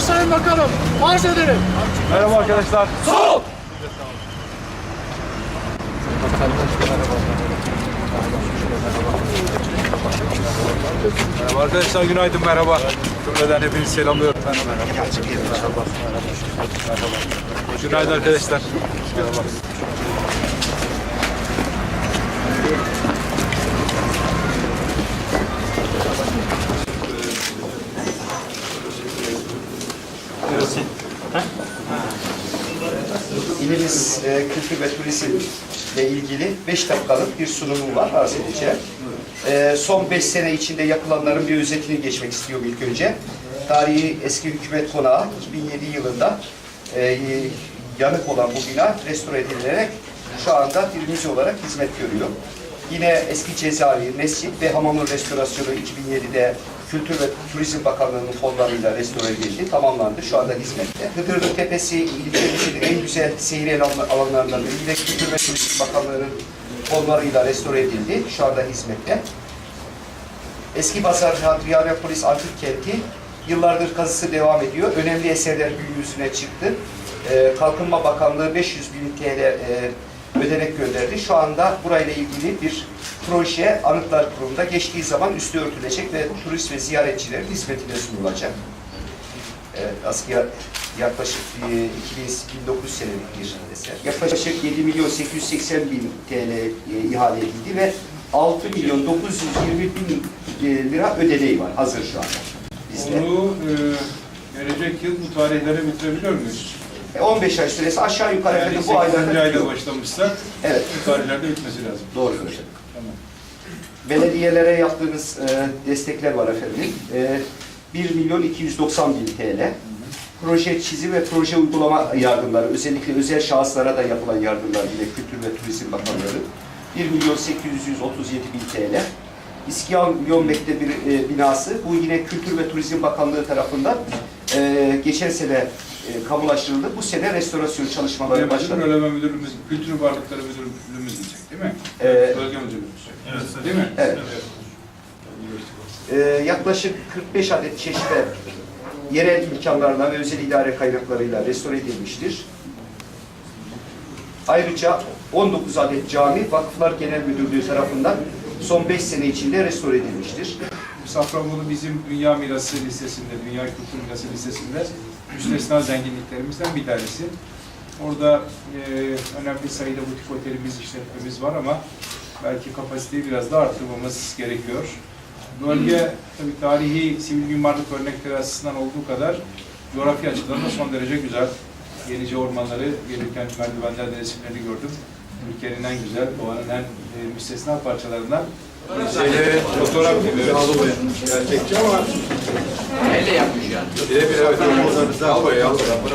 Buyurun Sayın Bakanım. Arz ederim. Merhaba arkadaşlar. Sol. Merhaba arkadaşlar günaydın merhaba. Cümleden hepinizi selamlıyorum. Merhaba. Merhaba. Günaydın arkadaşlar. Merhaba. İlimiz e, kültür ve turizmle ilgili 5 dakikalık bir sunumum var arz edeceğim. E, son 5 sene içinde yapılanların bir özetini geçmek istiyorum ilk önce. Tarihi eski hükümet konağı 2007 yılında e, yanık olan bu bina restore edilerek şu anda bir müze olarak hizmet görüyor. Yine eski cezaevi, mescit ve hamamın restorasyonu 2007'de Kültür ve Turizm Bakanlığı'nın fonlarıyla restore edildi, tamamlandı. Şu anda hizmette. Hıdırlı Tepesi ilçemizin en güzel seyir alan- alanlarından biri. Yine Kültür ve Turizm Bakanlığı'nın fonlarıyla restore edildi. Şu anda hizmette. Eski Pazar Hadrianopolis Antik Kenti yıllardır kazısı devam ediyor. Önemli eserler gün yüzüne çıktı. Ee, Kalkınma Bakanlığı 500 bin TL e, ödenek gönderdi. Şu anda burayla ilgili bir proje Anıtlar Kurumu'nda geçtiği zaman üstü örtülecek ve turist ve ziyaretçilerin hizmetine sunulacak. Evet, askıya yaklaşık bir 2009 senelik bir eser. Yaklaşık 7 milyon 880 bin TL e, ihale edildi ve 6 milyon 920 bin e, lira ödeneği var hazır şu anda bizde. Onu e, gelecek yıl bu tarihlere bitirebiliyor muyuz? E, 15 ay süresi aşağı yukarı Yani efendim 8. bu aylarda ayda bitiyor. başlamışsak Evet. bu tarihlerde bitmesi lazım. Doğru efendim. Tamam. Belediyelere yaptığınız e, destekler var efendim. E, 1 milyon 290 bin TL. Proje çizim ve proje uygulama yardımları, özellikle özel şahıslara da yapılan yardımlar yine Kültür ve Turizm Bakanlığı. 1 milyon 837 bin TL. İskiyan Milyon Mektebi e, binası, bu yine Kültür ve Turizm Bakanlığı tarafından e, geçen sene e, kamulaştırıldı. Bu sene restorasyon çalışmaları başladı. Öleme müdürümüz, kültür varlıkları müdürlüğümüz diyecek değil mi? Ee, Bölge müdürlüğümüz. Evet. Değil mi? Evet. Ee, yaklaşık 45 adet çeşme yerel imkanlarla ve özel idare kaynaklarıyla restore edilmiştir. Ayrıca 19 adet cami Vakıflar Genel Müdürlüğü tarafından son 5 sene içinde restore edilmiştir. Safranbolu bizim Dünya Mirası listesinde, Dünya Kültür Mirası listesinde müstesna zenginliklerimizden bir tanesi. Orada e, önemli sayıda butik otelimiz, işletmemiz var ama belki kapasiteyi biraz daha arttırmamız gerekiyor. Bölge tabii tarihi sivil mimarlık örnekleri açısından olduğu kadar coğrafi açıdan da son derece güzel. Yenice ormanları gelirken merdivenlerde resimlerini gördüm. Ülkenin en güzel, doğanın en e, müstesna parçalarından şeyleri fotoğraf gibi. Gerçekçi ama Elle yapmış yani. birebir evet. Al boya, al kullanır.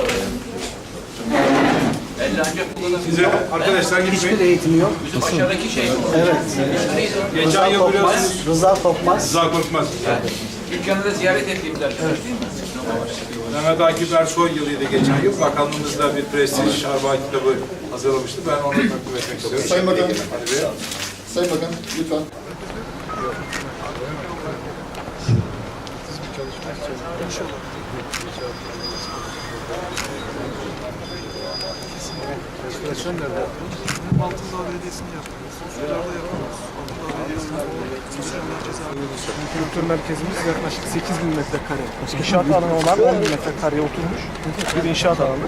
Size arkadaşlar gitmeyin. eğitim yok. Bizim aşağıdaki şey. Evet. Neydi? Geçen yıl biliyorsunuz Rıza Korkmaz. Rıza Korkmaz. Dükkanı da ziyaret ettiğimiz arkadaş değil mi? Mehmet Akif Ersoy yılıydı geçen yıl. Bakanlığımızda bir prestij armağan kitabı hazırlamıştı. Ben onu takdim etmek istiyorum. Sayın Bakan. Sayın Bakan lütfen. Restorasyon nerede yapıyoruz? Hem Altındağ Belediyesi'ni yapıyoruz. Üsküdar'da yapıyoruz. Altındağ Belediyesi'nin sosyal merkezi Kültür merkezimiz yaklaşık 8 bin metrekare. İnşaat alanı olan 10 bin metrekareye oturmuş bir inşaat alanı.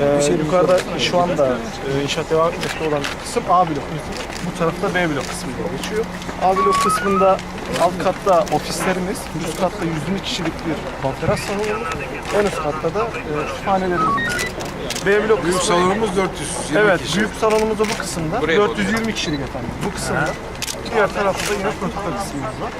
Ee, yukarıda şu anda e, inşaat devam etmekte olan kısım A blok. Bu tarafta B blok kısmı diye geçiyor. A blok kısmında alt katta ofislerimiz, üst katta 120 kişilik bir konferans salonumuz, en üst katta da e. B blok Büyük kısmı- salonumuz 400. Evet, büyük salonumuz da bu kısımda. 420 kişilik efendim. Bu kısımda. Diğer tarafta da yine protokol kısmımız var.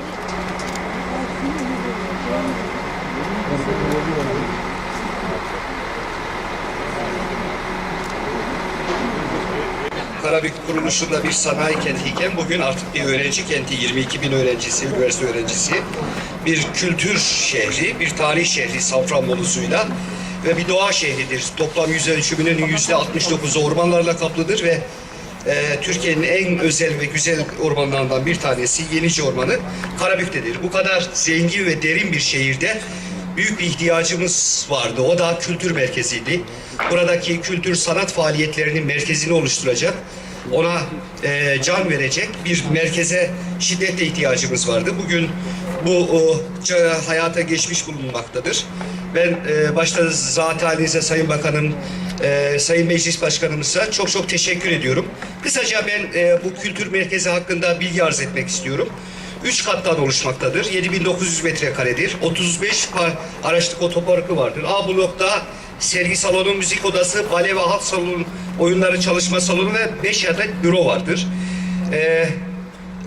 Karabük kuruluşunda bir sanayi kentiyken bugün artık bir öğrenci kenti, 22 bin öğrencisi, üniversite öğrencisi, bir kültür şehri, bir tarih şehri Safranbolu'suyla ve bir doğa şehridir. Toplam yüz ölçümünün yüzde 69'u ormanlarla kaplıdır ve e, Türkiye'nin en özel ve güzel ormanlarından bir tanesi Yenice Ormanı Karabük'tedir. Bu kadar zengin ve derin bir şehirde büyük bir ihtiyacımız vardı. O da kültür merkeziydi. Buradaki kültür sanat faaliyetlerinin merkezini oluşturacak, ona e, can verecek bir merkeze şiddetle ihtiyacımız vardı. Bugün bu o, ca- hayata geçmiş bulunmaktadır. Ben e, başta zat halinize Sayın Bakanım, e, Sayın Meclis Başkanımıza çok çok teşekkür ediyorum. Kısaca ben e, bu kültür merkezi hakkında bilgi arz etmek istiyorum. Üç kattan oluşmaktadır. 7900 metrekaredir. 35 pa- araçlık otoparkı vardır. A blokta sergi salonu, müzik odası, bale ve halk salonu, oyunları çalışma salonu ve 5 adet büro vardır. Ee,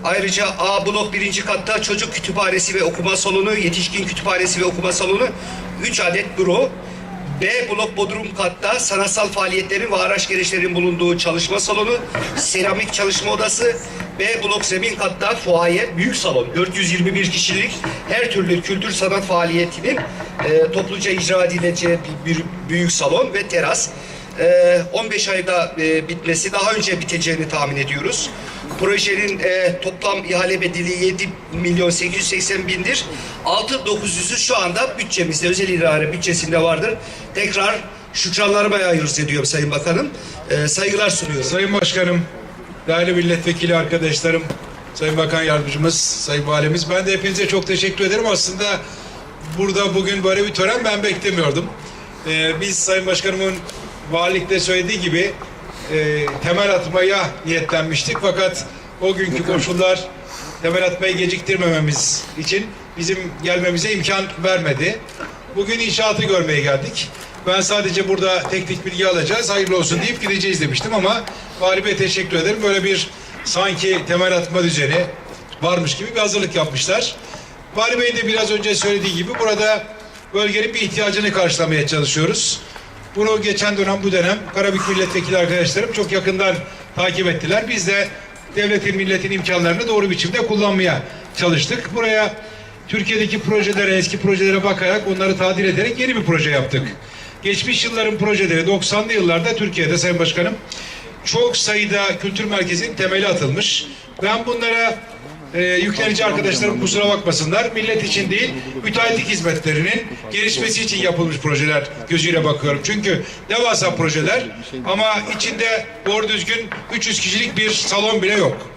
ayrıca A blok birinci katta çocuk kütüphanesi ve okuma salonu, yetişkin kütüphanesi ve okuma salonu, 3 adet büro. B blok bodrum katta sanatsal faaliyetlerin ve araç gereçlerin bulunduğu çalışma salonu, seramik çalışma odası, B blok zemin katta fuaye, büyük salon, 421 kişilik her türlü kültür sanat faaliyetinin e, topluca icra edileceği bir, bir büyük salon ve teras. E, 15 ayda e, bitmesi, daha önce biteceğini tahmin ediyoruz. Projenin e, toplam ihale bedeli 7 milyon 880 bindir. 6 900'ü şu anda bütçemizde, özel idare bütçesinde vardır. Tekrar şükranlarıma arz ediyorum Sayın Bakanım. E, saygılar sunuyorum. Sayın Başkanım, değerli milletvekili arkadaşlarım, Sayın Bakan Yardımcımız, Sayın Valimiz. Ben de hepinize çok teşekkür ederim. Aslında burada bugün böyle bir tören ben beklemiyordum. Ee, biz Sayın Başkanımın valilikte söylediği gibi e, temel atmaya niyetlenmiştik. Fakat o günkü koşullar temel atmayı geciktirmememiz için bizim gelmemize imkan vermedi. Bugün inşaatı görmeye geldik. Ben sadece burada teknik bilgi alacağız, hayırlı olsun deyip gideceğiz demiştim ama Vali Bey teşekkür ederim. Böyle bir sanki temel atma düzeni varmış gibi bir hazırlık yapmışlar. Vali Bey'in de biraz önce söylediği gibi burada bölgenin bir ihtiyacını karşılamaya çalışıyoruz. Bunu geçen dönem bu dönem Karabük milletvekili arkadaşlarım çok yakından takip ettiler. Biz de devletin milletin imkanlarını doğru biçimde kullanmaya çalıştık. Buraya Türkiye'deki projelere, eski projelere bakarak onları tadil ederek yeni bir proje yaptık. Geçmiş yılların projeleri 90'lı yıllarda Türkiye'de Sayın Başkanım çok sayıda kültür merkezinin temeli atılmış. Ben bunlara e, yüklenici arkadaşlarım kusura bakmasınlar. Millet için değil, müteahhitlik hizmetlerinin gelişmesi için yapılmış projeler gözüyle bakıyorum. Çünkü devasa projeler ama içinde doğru düzgün 300 kişilik bir salon bile yok.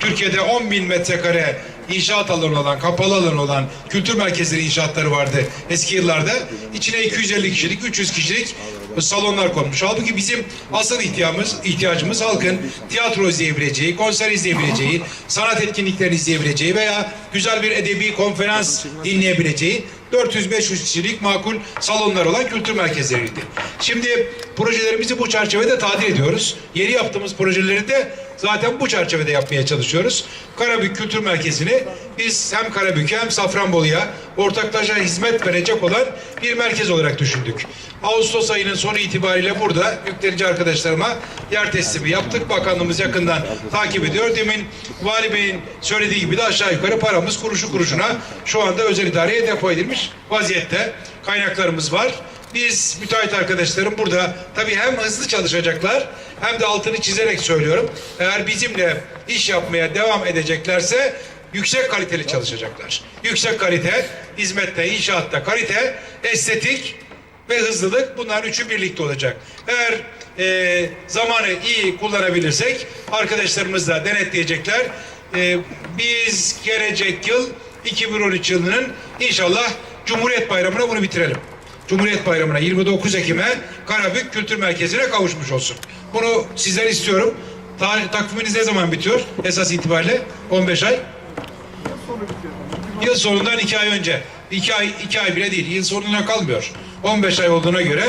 Türkiye'de 10 bin metrekare inşaat alanı olan, kapalı alanı olan kültür merkezleri inşaatları vardı eski yıllarda. İçine 250 kişilik, 300 kişilik salonlar konmuş. Halbuki bizim asıl ihtiyacımız, ihtiyacımız halkın tiyatro izleyebileceği, konser izleyebileceği, sanat etkinliklerini izleyebileceği veya güzel bir edebi konferans dinleyebileceği 400-500 kişilik makul salonlar olan kültür merkezleriydi. Şimdi projelerimizi bu çerçevede tadil ediyoruz. Yeni yaptığımız projeleri de zaten bu çerçevede yapmaya çalışıyoruz. Karabük Kültür Merkezi'ni biz hem Karabük'e hem Safranbolu'ya ortaklaşa hizmet verecek olan bir merkez olarak düşündük. Ağustos ayının sonu itibariyle burada yüklenici arkadaşlarıma yer teslimi yaptık. Bakanlığımız yakından takip ediyor. Demin Vali Bey'in söylediği gibi de aşağı yukarı paramız kuruşu kuruşuna şu anda özel idareye depo edilmiş vaziyette. Kaynaklarımız var. Biz müteahhit arkadaşlarım burada tabii hem hızlı çalışacaklar hem de altını çizerek söylüyorum. Eğer bizimle iş yapmaya devam edeceklerse yüksek kaliteli çalışacaklar. Yüksek kalite, hizmette, inşaatta kalite, estetik ve hızlılık bunların üçü birlikte olacak. Eğer e, zamanı iyi kullanabilirsek arkadaşlarımız da denetleyecekler. E, biz gelecek yıl 2013 yılının inşallah Cumhuriyet Bayramı'na bunu bitirelim. Cumhuriyet Bayramı'na 29 Ekim'e Karabük Kültür Merkezi'ne kavuşmuş olsun. Bunu sizden istiyorum. Tarih, takviminiz ne zaman bitiyor? Esas itibariyle 15 ay. Yıl sonundan iki ay önce. iki ay, iki ay bile değil. Yıl sonuna kalmıyor. 15 ay olduğuna göre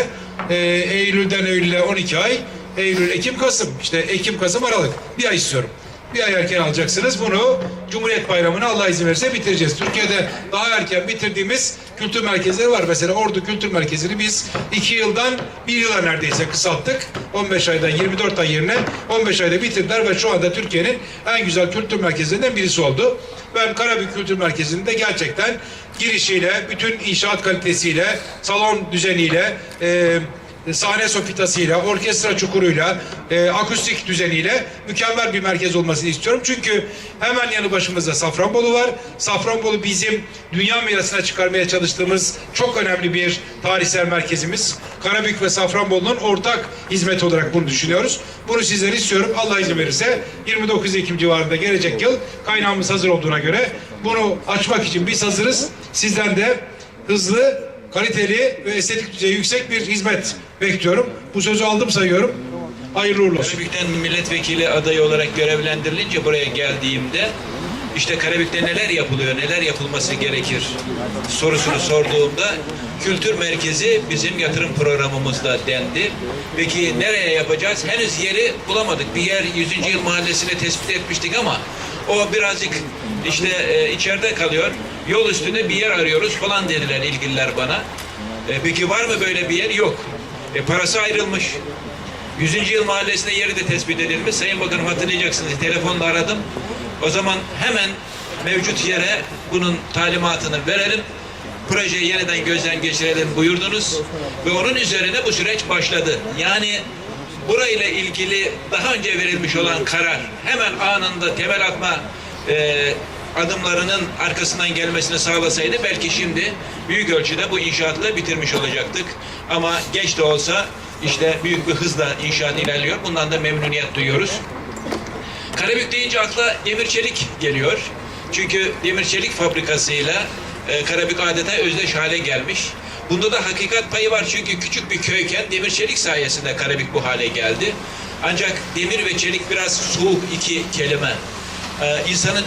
e, Eylül'den Eylül'e 12 ay. Eylül, Ekim, Kasım. İşte Ekim, Kasım, Aralık. Bir ay istiyorum. Bir ay erken alacaksınız. Bunu Cumhuriyet Bayramı'na Allah izin verirse bitireceğiz. Türkiye'de daha erken bitirdiğimiz kültür merkezleri var. Mesela Ordu Kültür Merkezi'ni biz iki yıldan bir yıla neredeyse kısalttık. 15 aydan 24 ay yerine 15 ayda bitirdiler ve şu anda Türkiye'nin en güzel kültür merkezlerinden birisi oldu. Ben Karabük Kültür Merkezi'nde gerçekten girişiyle, bütün inşaat kalitesiyle, salon düzeniyle, e, sahne sofitasıyla, orkestra çukuruyla, e, akustik düzeniyle mükemmel bir merkez olmasını istiyorum. Çünkü hemen yanı başımızda Safranbolu var. Safranbolu bizim dünya mirasına çıkarmaya çalıştığımız çok önemli bir tarihsel merkezimiz. Karabük ve Safranbolu'nun ortak hizmet olarak bunu düşünüyoruz. Bunu sizden istiyorum. Allah izin verirse 29 Ekim civarında gelecek yıl kaynağımız hazır olduğuna göre bunu açmak için biz hazırız. Sizden de hızlı, kaliteli ve estetik düzeyi yüksek bir hizmet bekliyorum. Bu sözü aldım sayıyorum. Hayırlı uğurlu olsun. Karabük'ten milletvekili adayı olarak görevlendirilince buraya geldiğimde işte Karabük'te neler yapılıyor, neler yapılması gerekir sorusunu sorduğumda kültür merkezi bizim yatırım programımızda dendi. Peki nereye yapacağız? Henüz yeri bulamadık. Bir yer 100. Yıl Mahallesi'ne tespit etmiştik ama o birazcık işte e, içeride kalıyor. Yol üstünde bir yer arıyoruz falan dediler ilgililer bana. E, peki var mı böyle bir yer? Yok. E, parası ayrılmış. 100. Yıl Mahallesi'nde yeri de tespit edilmiş. Sayın Bakanım hatırlayacaksınız. Telefonla aradım. O zaman hemen mevcut yere bunun talimatını verelim. Projeyi yeniden gözden geçirelim buyurdunuz. Ve onun üzerine bu süreç başladı. Yani burayla ilgili daha önce verilmiş olan karar hemen anında temel atma e, adımlarının arkasından gelmesini sağlasaydı belki şimdi büyük ölçüde bu inşaatı da bitirmiş olacaktık. Ama geç de olsa işte büyük bir hızla inşaat ilerliyor. Bundan da memnuniyet duyuyoruz. Karabük deyince akla demir çelik geliyor. Çünkü demir çelik fabrikasıyla e, Karabük adeta özdeş hale gelmiş. Bunda da hakikat payı var çünkü küçük bir köyken demir çelik sayesinde Karabük bu hale geldi. Ancak demir ve çelik biraz soğuk iki kelime. Ee, insanın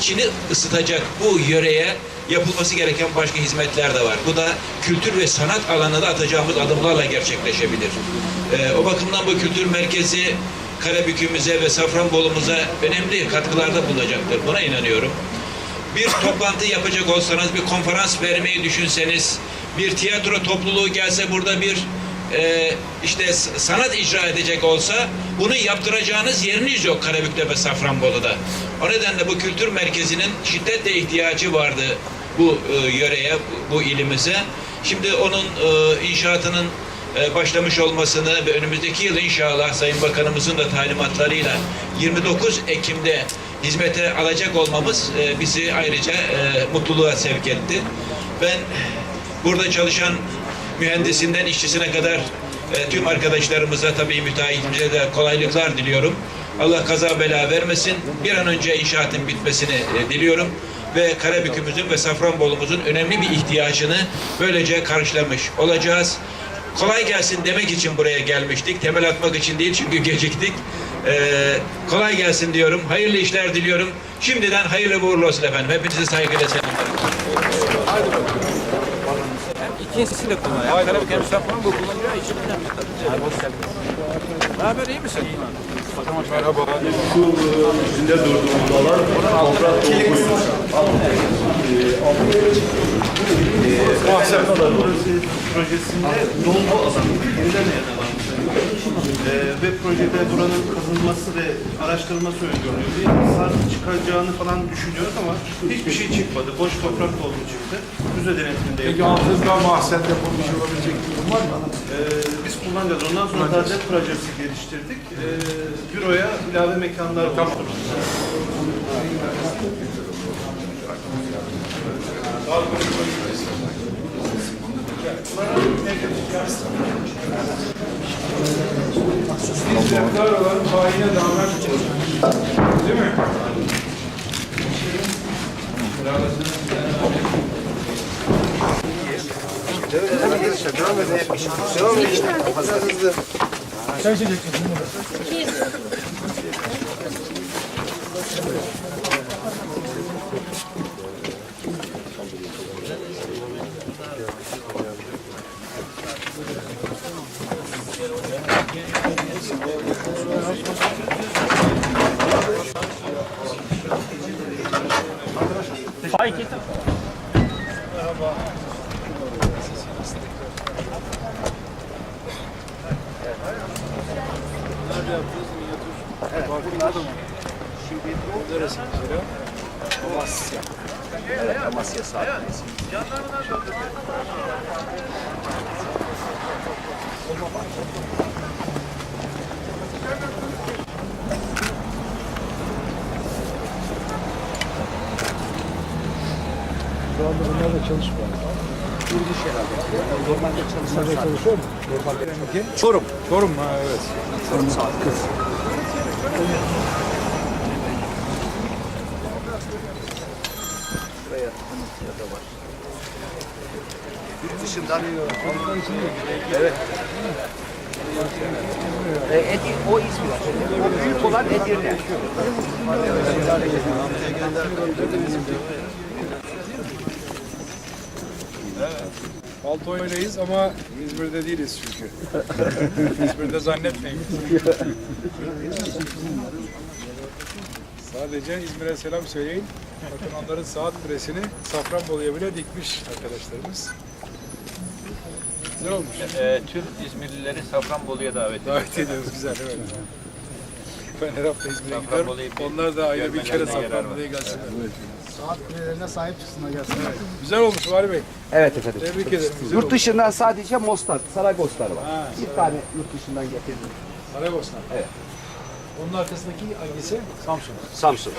içini ısıtacak bu yöreye yapılması gereken başka hizmetler de var. Bu da kültür ve sanat alanında atacağımız adımlarla gerçekleşebilir. Ee, o bakımdan bu kültür merkezi Karabük'ümüze ve Safranbolu'muza önemli katkılarda bulunacaktır. Buna inanıyorum. Bir toplantı yapacak olsanız, bir konferans vermeyi düşünseniz, bir tiyatro topluluğu gelse burada bir e, işte sanat icra edecek olsa bunu yaptıracağınız yeriniz yok Karabük'te ve Safranbolu'da. O nedenle bu kültür merkezinin şiddetle ihtiyacı vardı bu e, yöreye, bu, bu ilimize. Şimdi onun e, inşaatının e, başlamış olmasını ve önümüzdeki yıl inşallah Sayın Bakanımızın da talimatlarıyla 29 Ekim'de hizmete alacak olmamız e, bizi ayrıca e, mutluluğa sevk etti. Ben burada çalışan mühendisinden işçisine kadar e, tüm arkadaşlarımıza tabii müteahhitimize de kolaylıklar diliyorum. Allah kaza bela vermesin. Bir an önce inşaatın bitmesini e, diliyorum ve Karabük'ümüzün ve Safranbolu'muzun önemli bir ihtiyacını böylece karşılamış olacağız. Kolay gelsin demek için buraya gelmiştik. Temel atmak için değil çünkü geciktik. Ee, kolay gelsin diyorum. Hayırlı işler diliyorum. Şimdiden hayırlı uğurlu olsun efendim. Hepinizi saygıyla selamlarım. İkincisi de kullanıyor. Yani Karabük hem Safran bu kullanacağı için önemli tabii. Ne haber iyi misin? Üstünde durduğumuz alan toprak dolguymuş. Burası projesinde dolgu alanı. Ee, ve projede buranın kazılması ve araştırılması öngörülüyor. Bir hasar çıkacağını falan düşünüyoruz ama hiçbir şey çıkmadı. Boş toprak dolgu çıktı. Müze denetiminde Peki yapıldı. altında mahzen yapılmış olabilecek bir durum var mı? Ee, biz kullanacağız. Ondan sonra tadilat projesi geliştirdik. Ee, büroya ilave mekanlar oluşturduk. Biz yaptılar olan haine damat Değil mi? Amasya sahnesi. Şu anda bunlar da çalışmıyor. Normalde çalışan da çalışıyor mu? Çorum. Çorum ha evet. Çorum saat kız. Buraya ya da var. Yurt dışından Evet. E, Edir, o İzmir. O büyük olan Edirne. Paltoylayız ama İzmir'de değiliz çünkü. İzmir'de zannetmeyin. Sadece İzmir'e selam söyleyin. Bakın onların saat kulesini Safranbolu'ya bile dikmiş arkadaşlarımız. Güzel olmuş. Ee, tüm İzmirlileri Safranbolu'ya davet ediyoruz. Davet ediyoruz güzel evet. Ben her hafta İzmir'e gidiyorum. bir Onlar da ayda bir kere. Safranbolu'ya gelsinler. Saat kulelerine sahip çıksınlar gelsinler. Güzel olmuş Vali Bey. Evet efendim. Tebrik ederim. Güzel Yurt olmuş. dışından sadece Mostar, Saraygoslar var. Ha, Bir tane yurt dışından getirdim. Saraybosna. Evet. Onun arkasındaki hangisi? Samsun. Samsun.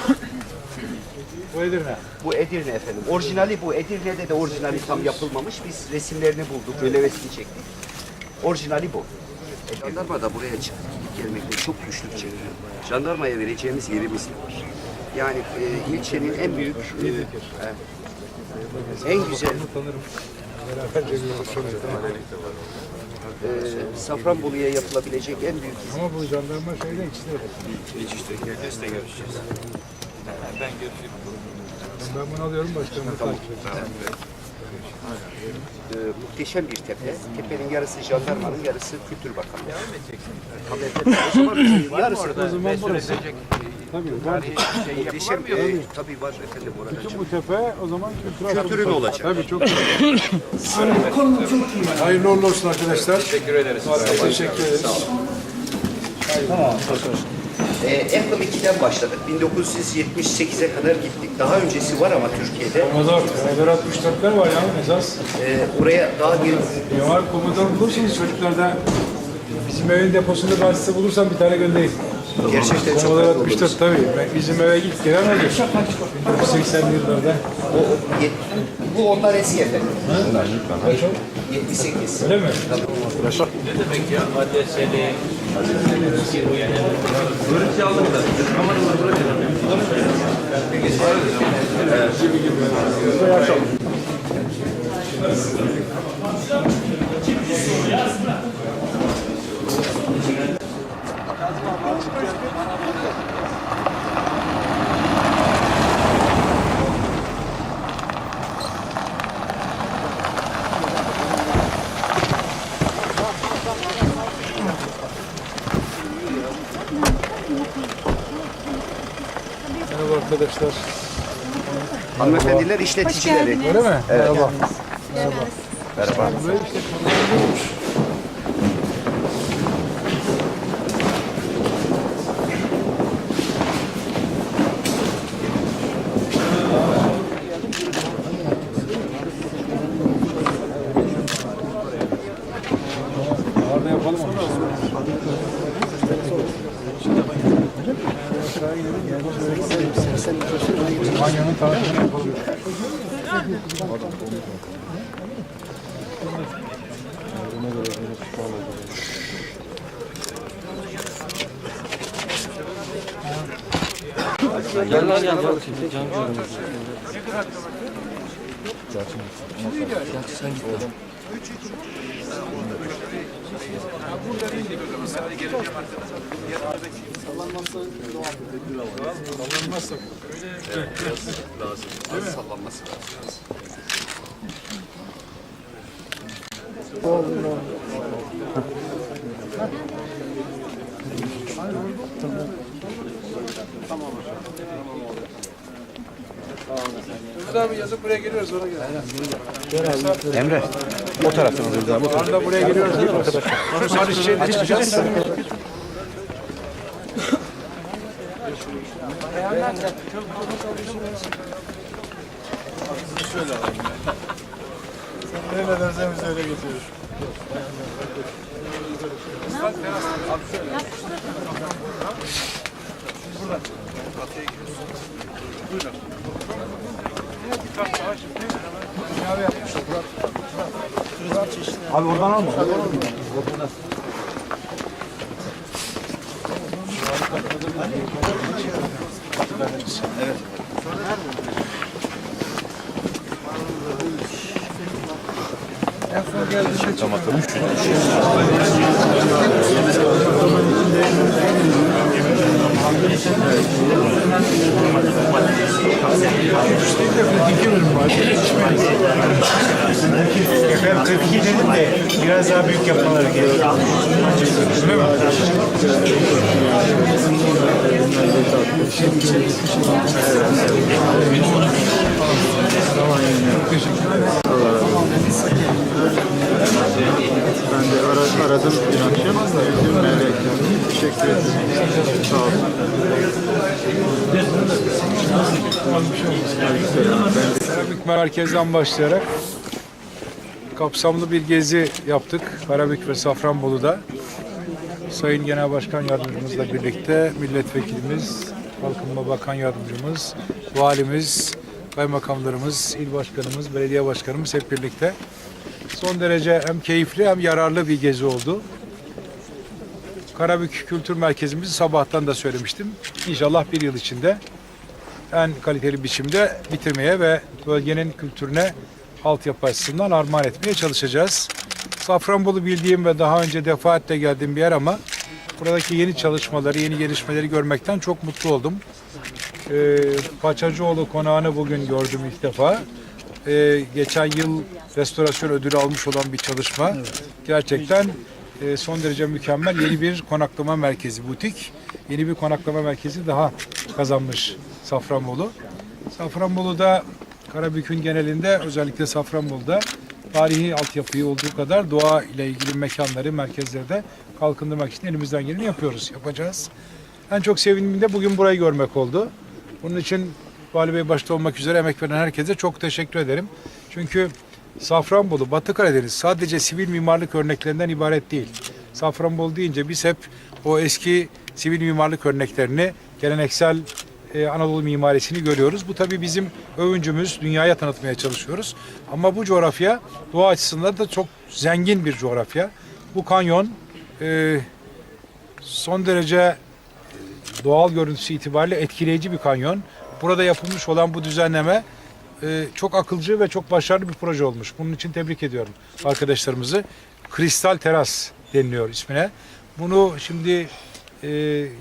Bu Edirne. Bu Edirne efendim. Orijinali bu. Edirne'de de orijinali tam yapılmamış. Biz resimlerini bulduk, rölevesini çektik. Orijinali bu. Jandarma da buraya çık gelmekte çok güçlük çekiyor. Jandarmaya vereceğimiz yerimiz var. Yani e, ilçenin en büyük, e, e, en güzel e, Safranbolu'ya yapılabilecek en büyük Ama bu jandarma şeyden içinde. Ben görüşürüm. Ben bunu alıyorum başkanımı takip edeceğim. e, muhteşem bir tepe. Tepenin yarısı jandarmanın, yarısı Kültür Bakanlığı. Tabii. O zaman bizim yarısı Orada mesul edecek Tabii. var. şey muhteşem. E, tabii var efendim orada. Bütün bu tepe o zaman kültürel Kültürün olacak. Tabii çok güzel. Hayırlı uğurlu olsun arkadaşlar. Teşekkür ederiz. Teşekkür ederiz. E, Apple 2'den başladık. 1978'e kadar gittik. Daha öncesi var ama Türkiye'de. Commodore, Commodore 64'ler var ya esas. E, buraya daha bir Ne var Commodore bulursunuz çocuklarda. Bizim evin deposunda ben size bulursam bir tane göndereyim. gerçekten çok Commodore mutlu 64 oluruz. tabii. Bizim eve git gelen oldu. 1980'li yıllarda. O, o, yet- bu onlar eski efendim. Bunlar. 78. Öyle mi? Ne demek ya? Adreseli. Görüntü aldım da. Kameraları bırakın. Merhaba arkadaşlar. Hanımefendiler işleticileri. Öyle mi? Merhaba. Merhaba. Orada Sallanmazsak. Sallanması lazım. Ümit abi yazıp buraya geliyoruz ona göre. Emre, o taraftan alıyoruz abi. Yarın da buraya geliyoruz arkadaşlar? Hadi şeyde çıkacağız. Ne edersen biz öyle getiriyoruz. Abi oradan alma. Ben 42 dedim de biraz daha büyük yapmaları gerekiyor. Öyle mi? Ben de ara, aradım dün akşam. Dün melek. Teşekkür ederim. Sağ olun. Karabük merkezden başlayarak kapsamlı bir gezi yaptık. Karabük ve Safranbolu'da. Sayın Genel Başkan Yardımcımızla birlikte milletvekilimiz, Kalkınma Bakan Yardımcımız, valimiz, kaymakamlarımız, il başkanımız, belediye başkanımız hep birlikte. Son derece hem keyifli hem yararlı bir gezi oldu. Karabük Kültür Merkezimizi sabahtan da söylemiştim. İnşallah bir yıl içinde en kaliteli biçimde bitirmeye ve bölgenin kültürüne altyapı açısından armağan etmeye çalışacağız. Safranbolu bildiğim ve daha önce defaatle geldiğim bir yer ama buradaki yeni çalışmaları, yeni gelişmeleri görmekten çok mutlu oldum. Ee, Paçacıoğlu konağını bugün gördüm ilk defa. Ee, geçen yıl restorasyon ödülü almış olan bir çalışma. Gerçekten e, son derece mükemmel yeni bir konaklama merkezi, butik. Yeni bir konaklama merkezi daha kazanmış Safranbolu. Safranbolu'da Karabük'ün genelinde özellikle Safranbolu'da tarihi altyapıyı olduğu kadar doğa ile ilgili mekanları, merkezleri de kalkındırmak için elimizden geleni yapıyoruz, yapacağız. En çok sevindiğim de bugün burayı görmek oldu. Bunun için Vali Bey başta olmak üzere emek veren herkese çok teşekkür ederim. Çünkü Safranbolu, Batı Karadeniz sadece sivil mimarlık örneklerinden ibaret değil. Safranbolu deyince biz hep o eski sivil mimarlık örneklerini, geleneksel e, Anadolu mimarisini görüyoruz. Bu tabii bizim övüncümüz, dünyaya tanıtmaya çalışıyoruz. Ama bu coğrafya doğa açısından da çok zengin bir coğrafya. Bu kanyon e, son derece doğal görüntüsü itibariyle etkileyici bir kanyon. Burada yapılmış olan bu düzenleme e, çok akılcı ve çok başarılı bir proje olmuş. Bunun için tebrik ediyorum arkadaşlarımızı. Kristal Teras deniliyor ismine. Bunu şimdi e,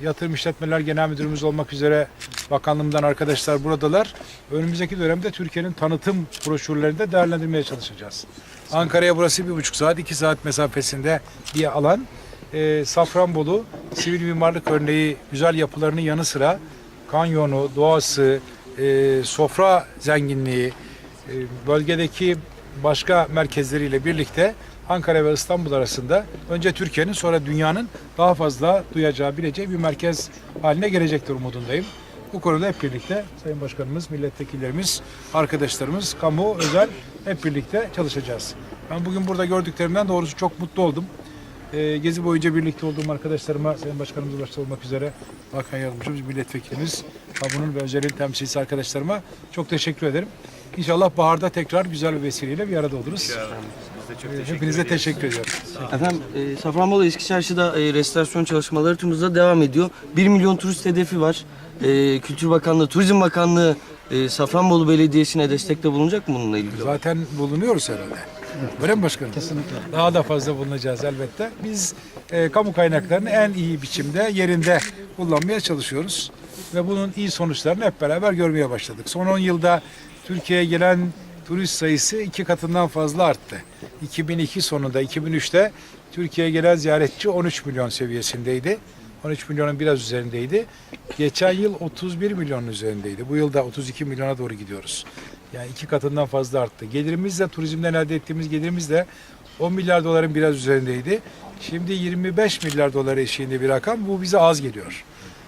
Yatırım İşletmeler Genel Müdürümüz olmak üzere bakanlığımdan arkadaşlar buradalar. Önümüzdeki dönemde Türkiye'nin tanıtım broşürlerinde değerlendirmeye çalışacağız. Ankara'ya burası bir buçuk saat, iki saat mesafesinde bir alan. E, Safranbolu sivil mimarlık örneği güzel yapılarının yanı sıra kanyonu, doğası, e, sofra zenginliği, e, bölgedeki başka merkezleriyle birlikte Ankara ve İstanbul arasında önce Türkiye'nin sonra dünyanın daha fazla duyacağı, bileceği bir merkez haline gelecektir umudundayım. Bu konuda hep birlikte Sayın Başkanımız, milletvekillerimiz, arkadaşlarımız, kamu, özel hep birlikte çalışacağız. Ben bugün burada gördüklerimden doğrusu çok mutlu oldum. Ee, gezi boyunca birlikte olduğum arkadaşlarıma, Sayın Başkanımız başta olmak üzere Bakan Yardımcımız, Milletvekilimiz, kamunun ve özelin temsilcisi arkadaşlarıma çok teşekkür ederim. İnşallah baharda tekrar güzel bir vesileyle bir arada oluruz. Ee, Hepinize teşekkür ediyorum. Efendim e, Safranbolu Eski Çarşı'da e, restorasyon çalışmaları tüm hızla devam ediyor. 1 milyon turist hedefi var. E, Kültür Bakanlığı, Turizm Bakanlığı e, Safranbolu Belediyesi'ne destekte bulunacak mı bununla ilgili? Zaten bulunuyoruz herhalde. Öyle mi başkanım? Kesinlikle. Daha da fazla bulunacağız elbette. Biz e, kamu kaynaklarını en iyi biçimde yerinde kullanmaya çalışıyoruz. Ve bunun iyi sonuçlarını hep beraber görmeye başladık. Son 10 yılda Türkiye'ye gelen turist sayısı iki katından fazla arttı. 2002 sonunda, 2003'te Türkiye'ye gelen ziyaretçi 13 milyon seviyesindeydi. 13 milyonun biraz üzerindeydi. Geçen yıl 31 milyonun üzerindeydi. Bu yılda 32 milyona doğru gidiyoruz. Yani iki katından fazla arttı. Gelirimiz de turizmden elde ettiğimiz gelirimiz de 10 milyar doların biraz üzerindeydi. Şimdi 25 milyar dolar eşiğinde bir rakam. Bu bize az geliyor.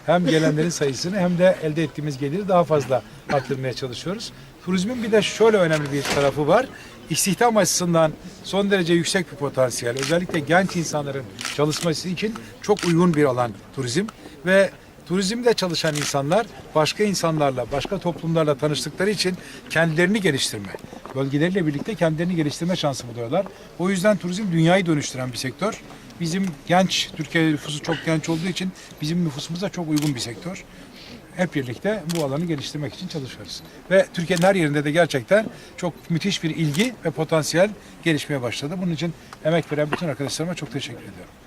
Hem gelenlerin sayısını hem de elde ettiğimiz geliri daha fazla arttırmaya çalışıyoruz. Turizmin bir de şöyle önemli bir tarafı var. istihdam açısından son derece yüksek bir potansiyel. Özellikle genç insanların çalışması için çok uygun bir alan turizm ve Turizmde çalışan insanlar başka insanlarla, başka toplumlarla tanıştıkları için kendilerini geliştirme, bölgeleriyle birlikte kendilerini geliştirme şansı buluyorlar. O yüzden turizm dünyayı dönüştüren bir sektör. Bizim genç, Türkiye nüfusu çok genç olduğu için bizim nüfusumuza çok uygun bir sektör. Hep birlikte bu alanı geliştirmek için çalışıyoruz. Ve Türkiye'nin her yerinde de gerçekten çok müthiş bir ilgi ve potansiyel gelişmeye başladı. Bunun için emek veren bütün arkadaşlarıma çok teşekkür ediyorum.